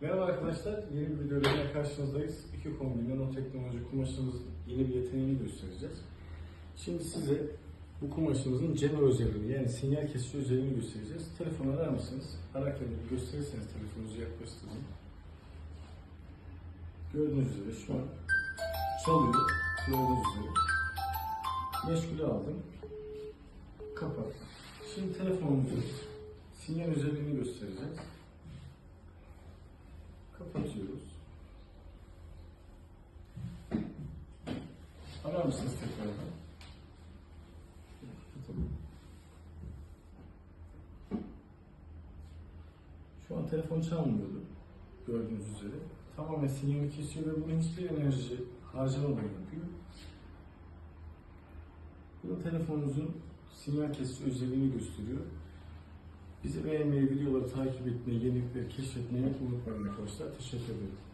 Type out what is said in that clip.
Merhaba arkadaşlar, yeni bir videoyla karşınızdayız. İki kombin nanoteknoloji kumaşımızın yeni bir yeteneğini göstereceğiz. Şimdi size bu kumaşımızın cema özelliğini yani sinyal kesici özelliğini göstereceğiz. Telefonu arar mısınız? Ararken gösterirseniz telefonunuzu yaklaştırın. Gördüğünüz üzere şu an çalıyor. Gördüğünüz üzere. Meşgule aldım. Kapat. Şimdi telefonumuzun sinyal özelliğini göstereceğiz. Kapatıyoruz. Arar mısınız tekrardan? Şu an telefon çalmıyordu. Gördüğünüz üzere. Tamamen sinyali kesiyor ve bunun hiçbir enerji harcamadan yapıyor. Bu da telefonunuzun sinyal kesici özelliğini gösteriyor. Bizi beğenmeyi, videoları takip etmeyi, yenilikleri keşfetmeyi unutmayın arkadaşlar. Teşekkür ederim.